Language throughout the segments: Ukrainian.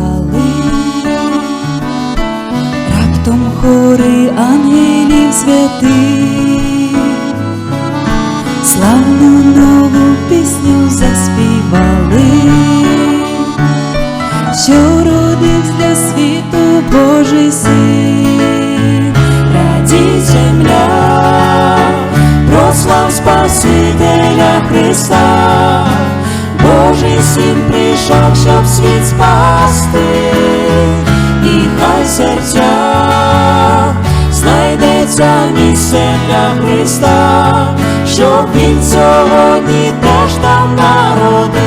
спочивали, раптом хори ангелів святих, славну нову пісню заспівали, що родився для світу Божий син, радій земля, прослав Спасителя Христа, Божий син прийшов, щоб світ спасти, і хай серця знайдеться місце для Христа, щоб він сьогодні теж там народить.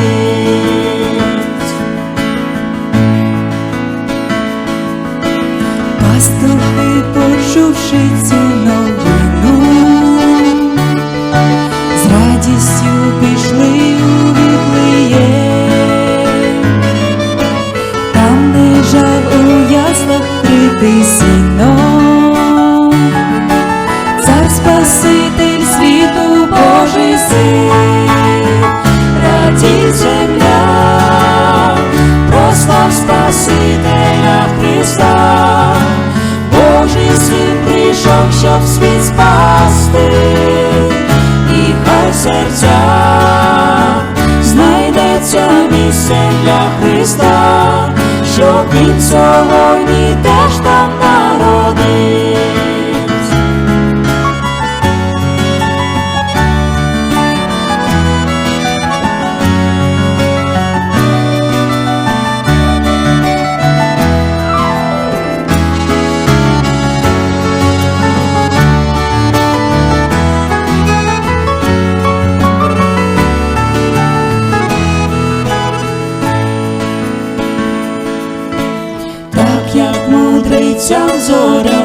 Пастухи, почувши цю новину, з радістю пішли прийшов, щоб світ спасти, і хай серця знайдеться місце для Христа, щоб він сьогодні теж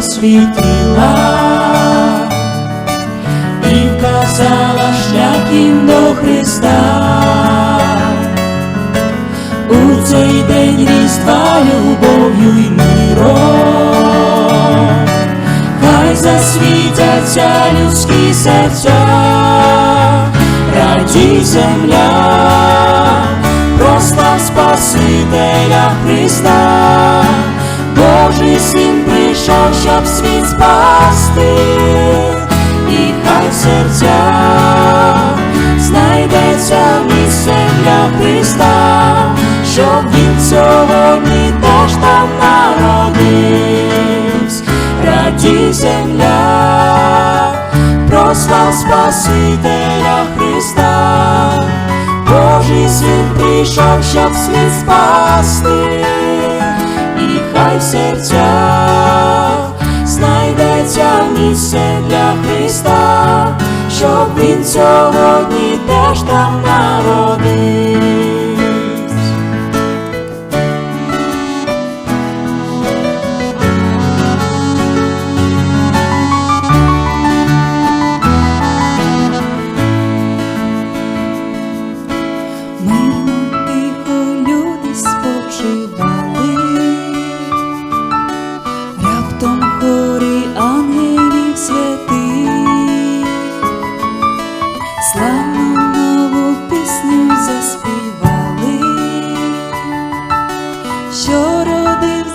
зоря світила і вказала шлях їм до Христа. У цей день різдва любов'ю й миром, хай засвітяться людські серця, радій земля, прослав Спасителя Христа, Божий син прийшов, щоб світ спасти, і хай в серцях знайдеться місце для Христа, щоб він сьогодні теж там народився, радій земля, прослав Спасителя Христа, Божий син прийшов, щоб світ спасти, місце для Христа, щоб він сьогодні теж там народився. Славну нову пісню заспівали, що родив